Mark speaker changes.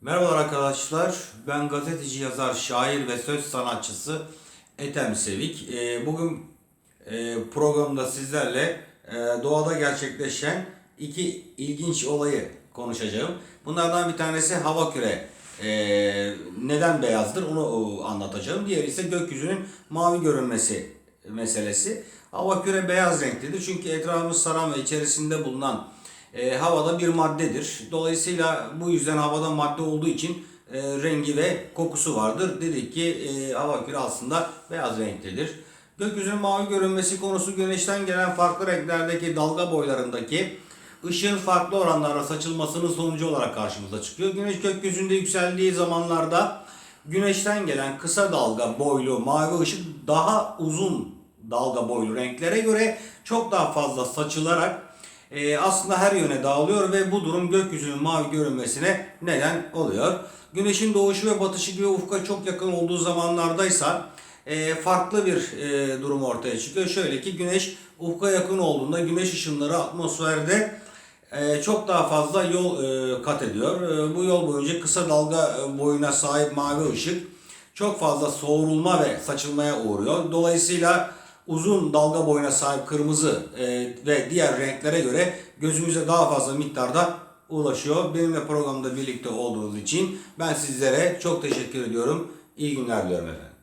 Speaker 1: Merhabalar arkadaşlar. Ben gazeteci, yazar, şair ve söz sanatçısı Ethem Sevik. Ee, Bugün e, programda sizlerle e, doğada gerçekleşen iki ilginç olayı konuşacağım. Bunlardan bir tanesi hava küre. Ee, Neden beyazdır onu e, anlatacağım. Diğeri ise gökyüzünün mavi görünmesi meselesi. Hava küre beyaz renklidir çünkü etrafımız saran ve içerisinde bulunan e, havada bir maddedir. Dolayısıyla bu yüzden havada madde olduğu için e, rengi ve kokusu vardır. Dedik ki e, hava küre aslında beyaz renklidir. Gökyüzünün mavi görünmesi konusu güneşten gelen farklı renklerdeki dalga boylarındaki ışığın farklı oranlarda saçılmasının sonucu olarak karşımıza çıkıyor. Güneş gökyüzünde yükseldiği zamanlarda güneşten gelen kısa dalga boylu mavi ışık daha uzun dalga boylu renklere göre çok daha fazla saçılarak e, aslında her yöne dağılıyor ve bu durum gökyüzünün mavi görünmesine neden oluyor. Güneşin doğuşu ve batışı gibi ufka çok yakın olduğu zamanlardaysa e, farklı bir e, durum ortaya çıkıyor. Şöyle ki güneş ufka yakın olduğunda güneş ışınları atmosferde e, çok daha fazla yol e, kat ediyor. E, bu yol boyunca kısa dalga e, boyuna sahip mavi ışık çok fazla soğurulma ve saçılmaya uğruyor. Dolayısıyla uzun dalga boyuna sahip kırmızı e, ve diğer renklere göre gözümüze daha fazla miktarda ulaşıyor. Benimle programda birlikte olduğunuz için ben sizlere çok teşekkür ediyorum. İyi günler diliyorum efendim.